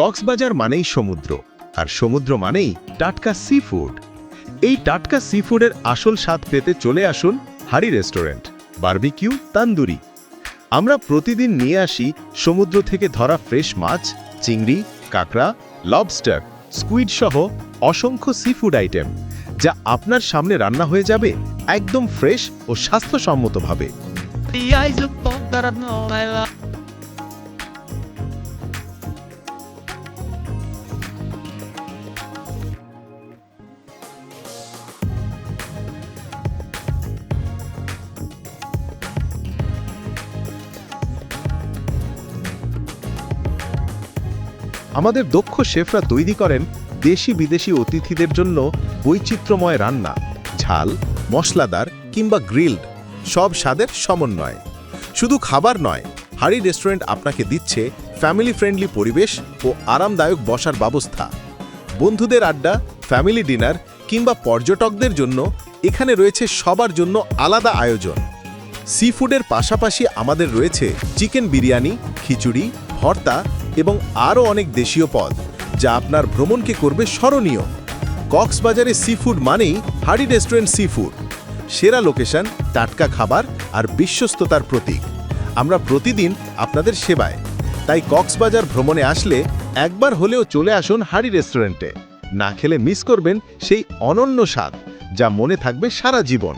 কক্সবাজার মানেই সমুদ্র, আর সমুদ্র মানেই টাটকা সি ফুড এই টাটকা সি ফুডের আসল স্বাদ পেতে চলে আসুন হারি রেস্টুরেন্ট, বারবিকিউ তান্দুরি। আমরা প্রতিদিন নিয়ে আসি সমুদ্র থেকে ধরা ফ্রেশ মাছ, চিংড়ি, কাঁকড়া লবস্টার স্কুইড সহ অসংখ্য সি ফুড আইটেম যা আপনার সামনে রান্না হয়ে যাবে একদম ফ্রেশ ও স্বাস্থ্যসম্মতভাবে। আমাদের দক্ষ শেফরা তৈরি করেন দেশি বিদেশি অতিথিদের জন্য বৈচিত্র্যময় রান্না, ঝাল, মশলাদার কিংবা গ্রিলড, সব স্বাদের সমন্বয়। শুধু খাবার নয়, হাড়ি রেস্টুরেন্ট আপনাকে দিচ্ছে ফ্যামিলি ফ্রেন্ডলি পরিবেশ ও আরামদায়ক বসার ব্যবস্থা। বন্ধুদের আড্ডা ফ্যামিলি ডিনার কিংবা পর্যটকদের জন্য এখানে রয়েছে সবার জন্য আলাদা আয়োজন। সি ফুডের পাশাপাশি আমাদের রয়েছে চিকেন বিরিয়ানি, খিচুড়ি ভর্তা এবং আরও অনেক দেশীয় পদ, যা আপনার ভ্রমণকে করবে স্মরণীয়। কক্সবাজারে সি ফুড মানেই হাড়ি রেস্টুরেন্ট সি ফুড সেরা লোকেশন টাটকা খাবার আর বিশ্বস্ততার প্রতীক। আমরা প্রতিদিন আপনাদের সেবায়। তাই কক্সবাজার ভ্রমণে আসলে একবার হলেও চলে আসুন হাড়ি রেস্টুরেন্টে না খেলে মিস করবেন সেই অনন্য স্বাদ, যা মনে থাকবে সারা জীবন।